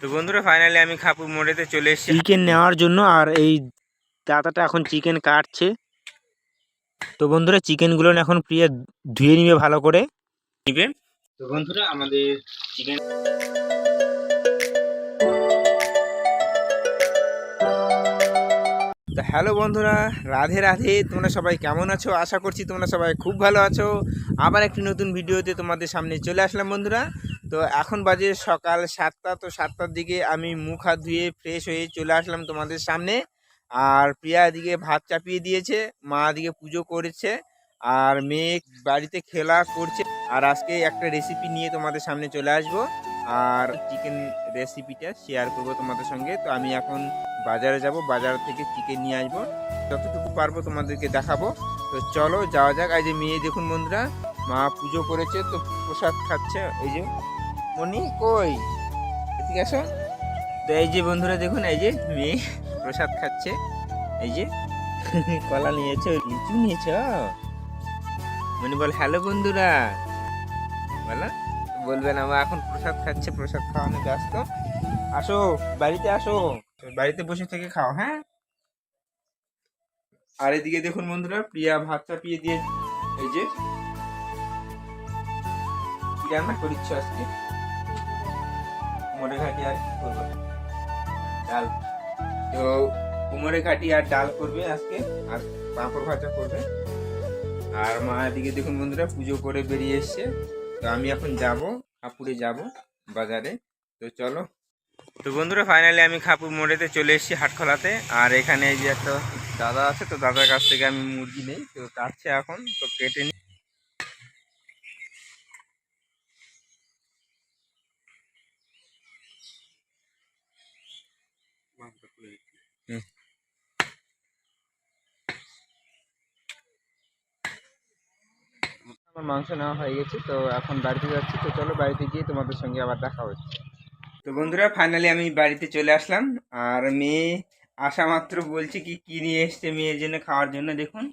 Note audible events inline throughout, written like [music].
তো বন্ধুরা ফাইনালি আমি খাপুর মোড়েতে চলে এসেছি। চিকেন নেওয়ার জন্য আর এই দাদাটা এখন চিকেন কাটছে। তো বন্ধুরা চিকেনগুলো এখন প্রিয়া ধুয়ে নিবে ভালো করে। নিবে? তো বন্ধুরা আমাদের চিকেন তো হ্যালো বন্ধুরা রাধে রাধে তোমরা সবাই কেমন আছো? আশা করছি তোমরা সবাই খুব ভালো আছো। আবার একটি নতুন ভিডিওতে তোমাদের সামনে চলে আসলাম বন্ধুরা। তো এখন বাজে সকাল সাতটা, তো সাতটার দিকে আমি মুখ হাত ধুয়ে ফ্রেশ হয়ে চলে আসলাম তোমাদের সামনে। আর প্রিয়া দিকে ভাত চাপিয়ে দিয়েছে, মা দিকে পুজো করেছে, আর মেয়ে বাড়িতে খেলা করছে। আর আজকে একটা রেসিপি নিয়ে তোমাদের সামনে চলে আসব। আর চিকেন রেসিপিটা শেয়ার করব তোমাদের সঙ্গে। তো আমি এখন বাজারে যাব, বাজার থেকে চিকেন নিয়ে আসব। যতটুকু পারব তোমাদেরকে দেখাবো। তো চলো যাওয়া যাক। এই যে মেয়ে দেখুন বন্ধুরা, মা পুজো করেছে, তো প্রসাদ খাচ্ছে, এই যে। মনি কই? ঠিক আছে তো এই যে বন্ধুরা দেখুন, এই যে মেয়ে প্রসাদ খাচ্ছে। এই যে [laughs] কলা নিয়েছে, লিচু নিয়েছ মনি বল, হ্যালো বন্ধুরা। বলো বলবেন আমার এখন প্রসাদ খাচ্ছে, প্রসাদ খাওয়ানো ব্যস্ত। আসো, বাড়িতে আসো। বাড়িতে বসে থেকে খাও হ্যাঁ? আর এদিকে দেখুন বন্ধুরা, প্রিয়া ভাত চাপিয়ে দিয়ে, এই যে রান্না করিচ্ছ আজকে? কুমোরে ঘাটি আর কি করব? ডাল। তো কুমোরে ঘাটি আর ডাল করবে আজকে, আর পাঁপড় ভাজা করবে। আর মা এদিকে দেখুন বন্ধুরা, পুজো করে বেরিয়ে এসছে। তো আমি এখন যাব, খাপুরে যাব বাজারে। তো চলো। তো বন্ধুরা ফাইনালি আমি খাপুর মোড়েতে চলে এসেছি হাটখোলাতে। আর এখানে যে একটা দাদা আছে, তো দাদার কাছ থেকে আমি মুরগি নেই। তো কাটছে এখন, তো কেটে নি হুম। আমার মাংস নেওয়া হয়ে গেছে তো এখন বাড়িতে যাচ্ছি। তো চলো বাড়িতে গিয়ে তোমাদের সঙ্গে আবার দেখা হচ্ছে। তো বন্ধুরা ফাইনালি আমি বাড়িতে চলে আসলাম। আর মেয়ে আসা মাত্র বলছে কি কি নিয়ে এসছে মেয়ের জন্য খাওয়ার জন্য দেখুন।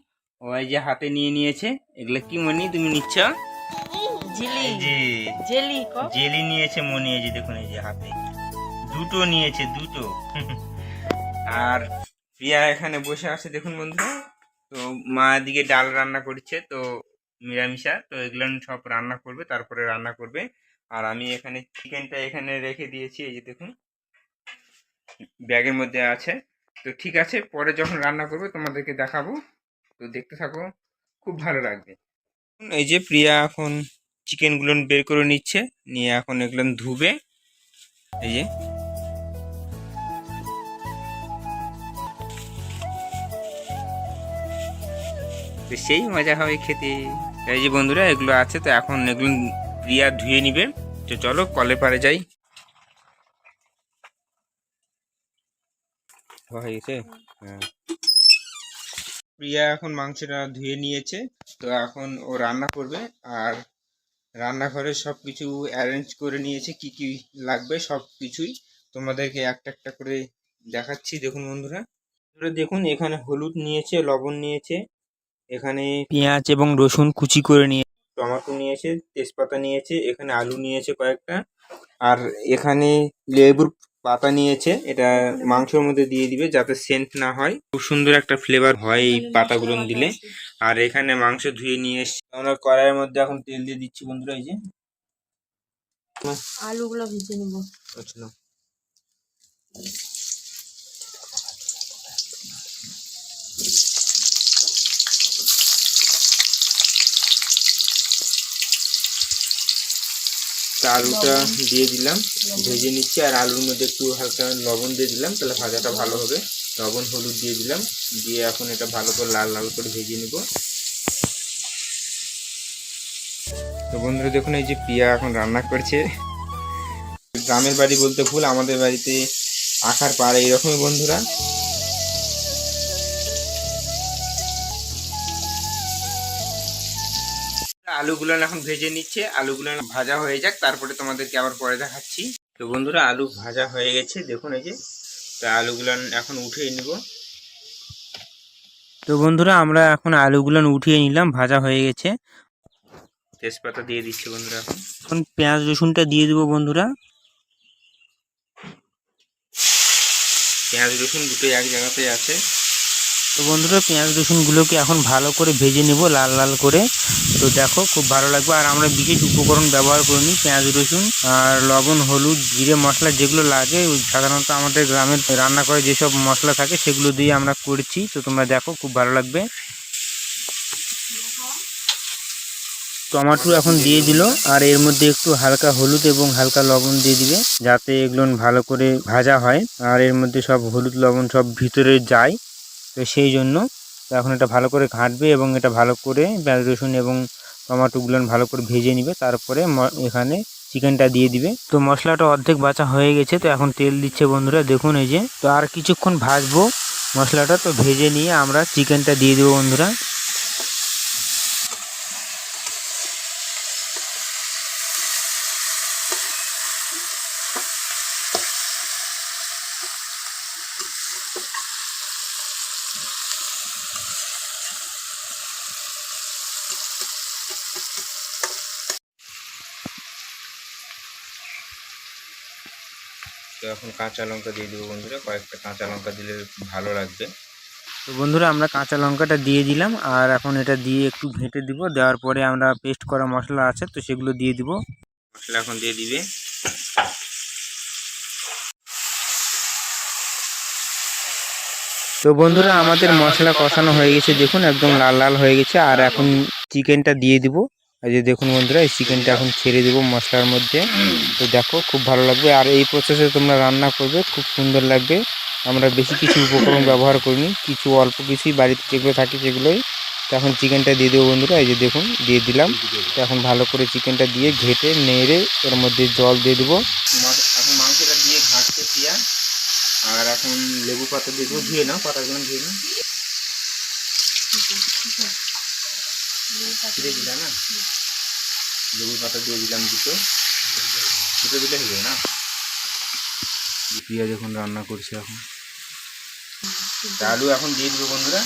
ওই যে হাতে নিয়ে নিয়েছে। এগুলো কি মনি তুমি নিচ্ছ? জেলি। নিয়েছে মনি এই যে দেখুন এই যে হাতে। দুটো নিয়েছে দুটো। আর প্রিয়া এখানে বসে আছে দেখুন বন্ধুরা। তো মা দিকে ডাল রান্না করছে তো নিরামিষা, তো এগুলো সব রান্না করবে, তারপরে রান্না করবে। আর আমি এখানে চিকেনটা এখানে রেখে দিয়েছি, এই যে দেখুন। ব্যাগের মধ্যে আছে। তো ঠিক আছে, পরে যখন রান্না করবে, তোমাদেরকে দেখাবো। তো দেখতে থাকো, খুব ভালো লাগবে। এই যে প্রিয়া এখন চিকেনগুলো বের করে নিচ্ছে, নিয়ে এখন এগুলো ধুবে। এই যে। সেই মজা হবে খেতে। এই যে বন্ধুরা, এগুলো আছে, তো এখন এগুলো প্রিয়া ধুয়ে নিবে। তো চলো কলে পারে যাই। হয়ে প্রিয়া এখন মাংসটা ধুয়ে নিয়েছে, তো এখন ও রান্না করবে, আর রান্নাঘরে সব কিছু অ্যারেঞ্জ করে নিয়েছে, কি কি লাগবে সব কিছুই তোমাদেরকে একটা একটা করে দেখাচ্ছি, দেখুন বন্ধুরা, দেখুন, এখানে হলুদ নিয়েছে, লবণ নিয়েছে এখানে পেঁয়াজ এবং রসুন কুচি করে নিয়ে টমেটো নিয়েছে তেজপাতা নিয়েছে এখানে আলু নিয়েছে কয়েকটা আর এখানে লেবুর পাতা নিয়েছে এটা মাংসের মধ্যে দিয়ে দিবে যাতে সেন্ট না হয়। খুব সুন্দর একটা ফ্লেভার হয় এই পাতাগুলো দিলে। আর এখানে মাংস ধুয়ে নিয়ে এসছি। আমরা কড়াইয়ের মধ্যে এখন তেল দিয়ে দিচ্ছি বন্ধুরা এই যে। আলুগুলো ভেজে নিব। আচ্ছা তা আলুটা দিয়ে দিলাম ভেজে নিচ্ছি আর আলুর মধ্যে একটু হালকা লবণ দিয়ে দিলাম তাহলে ভাজাটা ভালো হবে। লবণ হলুদ দিয়ে দিলাম দিয়ে এখন এটা ভালো করে লাল লাল করে ভেজে নিব। তো বন্ধুরা দেখুন এই যে পিয়া এখন রান্না করছে। গ্রামের বাড়ি বলতে ভুল আমাদের বাড়িতে আখার পাড়ে এইরকমই বন্ধুরা। আলুগুলো এখন ভেজে নিচ্ছে, আলুগুলো ভাজা হয়ে যাক, তারপরে তোমাদেরকে আবার পরে দেখাচ্ছি। তো বন্ধুরা, আলু ভাজা হয়ে গেছে, দেখুন এই যে, তো আলুগুলো এখন উঠিয়ে নিব। তো বন্ধুরা, আমরা এখন আলুগুলো উঠিয়ে নিলাম, ভাজা হয়ে গেছে। তেজপাতা দিয়ে দিচ্ছে বন্ধুরা এখন। এখন পেঁয়াজ রসুনটা দিয়ে দেবো বন্ধুরা। পেঁয়াজ রসুন দুটোই এক জায়গাতেই আছে। তো বন্ধুরা, পেঁয়াজ রসুনগুলোকে এখন ভালো করে ভেজে নেব লাল লাল করে। তো দেখো, খুব ভালো লাগবে। আর আমরা বিশেষ উপকরণ ব্যবহার করিনি, পেঁয়াজ রসুন আর লবণ, হলুদ, জিরে মশলা যেগুলো লাগে সাধারণত আমাদের গ্রামের রান্না করে যেসব মশলা থাকে সেগুলো দিয়ে আমরা করছি। তো তোমরা দেখো, খুব ভালো লাগবে। টমাটো এখন দিয়ে দিল, আর এর মধ্যে একটু হালকা হলুদ এবং হালকা লবণ দিয়ে দিবে, যাতে এগুলো ভালো করে ভাজা হয়। আর এর মধ্যে সব হলুদ, লবণ সব ভিতরে যায়। তো সেই জন্য এখন এটা ভালো করে ঘাঁটবে এবং এটা ভালো করে পেঁয়াজ, রসুন এবং টমাটোগুলো ভালো করে ভেজে নিবে। তারপরে এখানে চিকেনটা দিয়ে দিবে। তো মশলাটা অর্ধেক বাঁচা হয়ে গেছে, তো এখন তেল দিচ্ছে বন্ধুরা। দেখুন এই যে, তো আর কিছুক্ষণ ভাজবো মশলাটা, তো ভেজে নিয়ে আমরা চিকেনটা দিয়ে দেবো বন্ধুরা। তো এখন কাঁচা লঙ্কা দিয়ে দেবো বন্ধুরা। কয়েকটা কাঁচা লঙ্কা দিলে ভালো লাগবে। তো বন্ধুরা আমরা কাঁচা লঙ্কাটা দিয়ে দিলাম আর এখন এটা দিয়ে একটু ঘেঁটে দিব। দেওয়ার পরে আমরা পেস্ট করা মশলা আছে তো সেগুলো দিয়ে দিব। মশলা এখন দিয়ে দিবে। তো বন্ধুরা আমাদের মশলা কষানো হয়ে গেছে। দেখুন একদম লাল লাল হয়ে গেছে। আর এখন চিকেনটা দিয়ে দিব। এই যে দেখুন বন্ধুরা, এই চিকেনটা এখন ছেড়ে দেবো মশলার মধ্যে। তো দেখো, খুব ভালো লাগবে। আর এই প্রসেসে তোমরা রান্না করবে, খুব সুন্দর লাগবে। আমরা বেশি কিছু উপকরণ ব্যবহার করিনি, কিছু অল্প কিছুই বাড়িতে যেগুলো থাকে সেগুলোই। তো এখন চিকেনটা দিয়ে দেবো বন্ধুরা, এই যে দেখুন, দিয়ে দিলাম। তো এখন ভালো করে চিকেনটা দিয়ে ঘেটে, নেড়ে এর মধ্যে জল দিয়ে দেবো। এখন মাংসটা দিয়ে ঘাঁটতে পিয়া আর এখন লেবু পাতা দিয়ে দেবো। ধুয়ে নাও, পাতাগুলো ধুয়ে নাও। ছিঁড়ে দিলা না? লেবু পাতা দিয়ে দিলাম দুটো। দুটো দিলে হয়ে না? এখন রান্না এখন। আলু এখন দিয়ে দেবো বন্ধুরা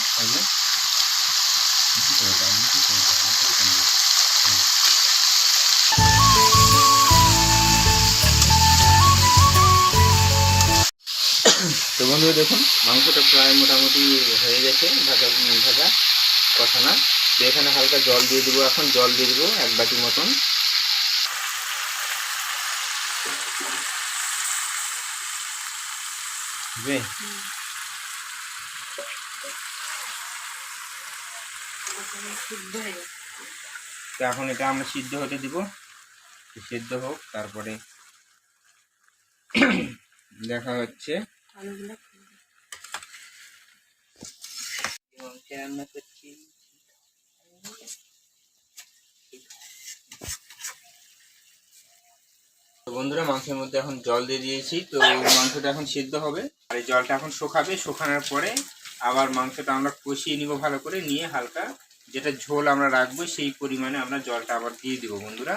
তো বন্ধুরা দেখুন, মাংসটা প্রায় মোটামুটি হয়ে গেছে, ভাজা ভাজা কষানা এখানে হালকা জল দিয়ে দেবো এখন জল দিয়ে দেবো এক বাটি মতন। এখন এটা আমরা সিদ্ধ হতে দিব। সিদ্ধ হোক তারপরে দেখা হচ্ছে। রান্না করছি? বন্ধুরা, মাংসের মধ্যে এখন জল দিয়ে দিয়েছি। তো মাংসটা এখন সিদ্ধ হবে। আর এই জলটা এখন শুকাবে। শুকানোর পরে আবার মাংসটা আমরা কষিয়ে নিব ভালো করে। নিয়ে হালকা যেটা ঝোল আমরা রাখব, সেই পরিমাণে আমরা জলটা আবার দিয়ে দিব বন্ধুরা।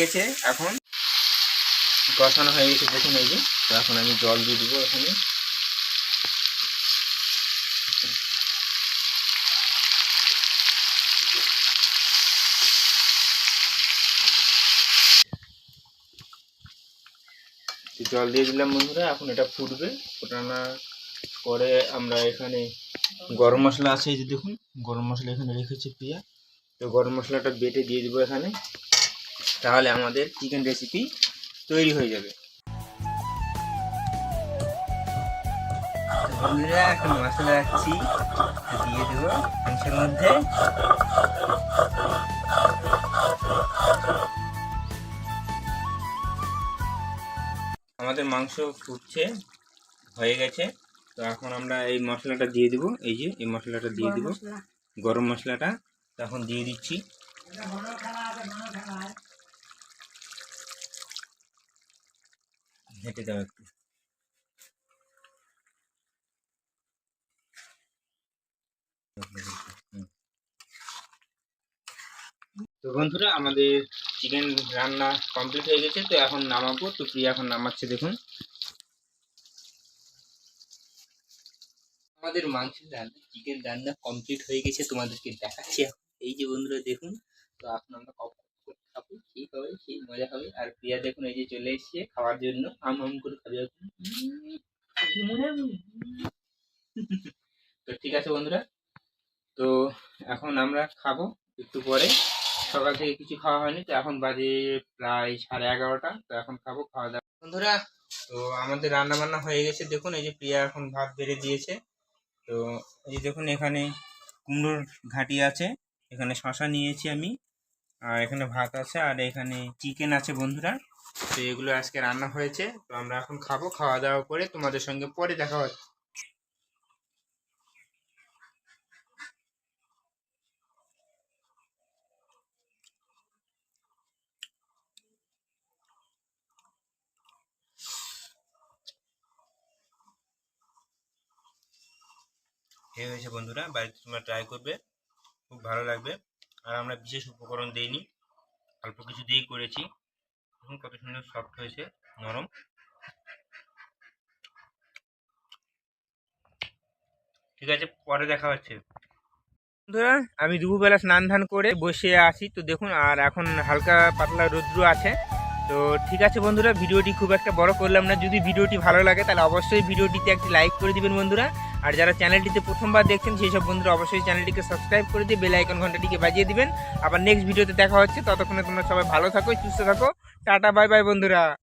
গেছে এখন। কষানো হয়ে গেছে দেখুন এই যে। তো এখন আমি জল দিয়ে দিব এখানে। জল দিয়ে দিলাম বন্ধুরা, এখন এটা ফুটবে। ফোটানো পরে আমরা এখানে গরম মশলা আছে এই যে দেখুন, গরম মশলা এখানে রেখেছি প্রিয়া তো গরম মশলাটা বেটে দিয়ে দিব এখানে। তাহলে আমাদের চিকেন রেসিপি তৈরি হয়ে যাবে। বন্ধুরা এখন মশলা রাখছি। দিয়ে দেবো মাংসের মধ্যে। আমাদের মাংস ফুটছে হয়ে গেছে। তো এখন আমরা এই মশলাটা দিয়ে দিব। এই যে এই মশলাটা দিয়ে দিব। গরম মশলাটা। তখন দিয়ে দিচ্ছি। হেঁটে দাও একটু। তো বন্ধুরা, আমাদের চিকেন রান্না কমপ্লিট হয়ে গেছে, তো এখন নামাবো। তো প্রিয়া এখন নামাচ্ছে, দেখুন। আমাদের মাংসের রান্না চিকেন রান্না কমপ্লিট হয়ে গেছে। তোমাদেরকে দেখাচ্ছি। এই যে বন্ধুরা, দেখুন। তো এখন আমরা সেই হবে, সেই মজা হবে। আর প্রিয়া দেখুন, এই যে চলে এসেছে খাওয়ার জন্য। আম আম করে খাবে কি। তো ঠিক আছে বন্ধুরা। তো এখন আমরা খাব একটু পরে। সকাল থেকে কিছু খাওয়া হয়নি, তো এখন বাজে প্রায় সাড়ে এগারোটা। তো এখন খাব খাওয়া দাওয়া। বন্ধুরা, তো আমাদের রান্না বান্না হয়ে গেছে। দেখুন, এই যে প্রিয়া এখন ভাত বেড়ে দিয়েছে। তো এই দেখুন, এখানে কুমড়োর ঘাটি আছে। এখানে শশা নিয়েছি আমি। আর এখানে ভাত আছে আর এখানে চিকেন আছে বন্ধুরা। তো এগুলো আজকে রান্না হয়েছে। তো আমরা এখন খাব, খাওয়া দাওয়া করে তোমাদের সঙ্গে পরে দেখা হচ্ছে। হয়েছে বন্ধুরা, বাড়িতে তোমরা ট্রাই করবে। খুব ভালো লাগবে। আর আমরা বিশেষ উপকরণ দিইনি। অল্প কিছু দিয়েই করেছি। দেখুন কত সুন্দর সফট হয়েছে, নরম। ঠিক আছে, পরে দেখা হচ্ছে। বন্ধুরা, আমি দুপুরবেলা স্নান ধান করে বসে আসি তো দেখুন, আর এখন হালকা পাতলা রৌদ্র আছে। তো ঠিক আছে বন্ধুরা, ভিডিওটি খুব একটা বড় করলাম না। যদি ভিডিওটি ভালো লাগে, তাহলে অবশ্যই ভিডিওটিতে একটি লাইক করে দিবেন বন্ধুরা। আর যারা চ্যানেলটিতে প্রথমবার দেখছেন, সেই সব বন্ধুরা অবশ্যই চ্যানেলটিকে সাবস্ক্রাইব করে দিয়ে বেল আইকন ঘন্টাটিকে বাজিয়ে দিবেন। আবার নেক্সট ভিডিওতে দেখা হচ্ছে। ততক্ষণে তোমরা সবাই ভালো থাকো, সুস্থ থাকো। টাটা বাই বাই বন্ধুরা।